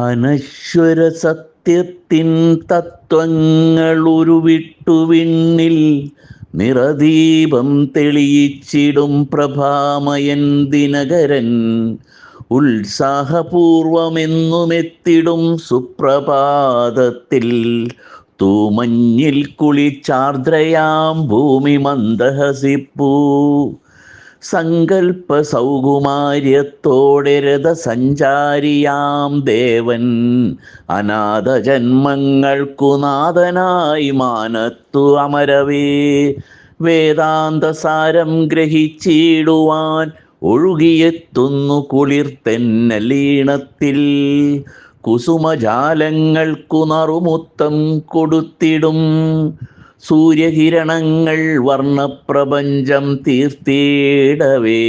അനശ്വര സത്യത്തിൻ തത്വങ്ങൾ ഉരുവിട്ടുവിണ്ണിൽ നിറദീപം തെളിയിച്ചിടും പ്രഭാമയൻ ദിനകരൻ. ഉത്സാഹപൂർവമെന്നുമെത്തിടും സുപ്രഭാതത്തിൽ. തൂമഞ്ഞിൽ കുളിച്ചാർദ്രയാം ഭൂമി മന്ദഹസിപ്പൂ. സങ്കൽപ്പ സൗകുമാര്യത്തോടെ രഥസഞ്ചാരിയാം ദേവൻ. അനാഥ ജന്മങ്ങൾക്കു നാഥനായി മാനത്തു അമരവേ. വേദാന്തസാരം ഗ്രഹിച്ചിടുവാൻ ഒഴുകിയെത്തുന്നു കുളിർത്തെന്നലീണത്തിൽ കുസുമജാലങ്ങൾക്കു നറുമുത്തം കൊടുത്തിടും. സൂര്യകിരണങ്ങൾ വർണപ്രപഞ്ചം തീർത്തിടവേ.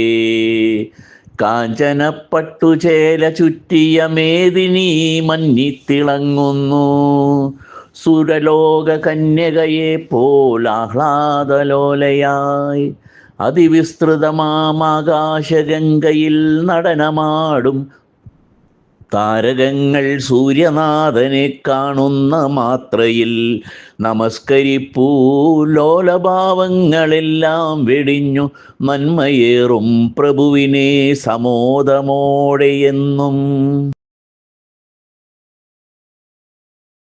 കാഞ്ചനപ്പട്ടുചേല ചുറ്റിയ മേദിനി മഞ്ഞിത്തിളങ്ങുന്നു. സുരലോക കന്യകയെ പോൽ ആഹ്ലാദലോലയായി. അതിവിസ്തൃതമാകാശഗംഗയിൽ നടനമാടും താരകങ്ങൾ സൂര്യനാഥനെ കാണുന്ന മാത്രയിൽ നമസ്കരിപ്പൂ. ലോലഭാവങ്ങളെല്ലാം വെടിഞ്ഞു നന്മയേറും പ്രഭുവിനെ സമോദമോടെ എന്നും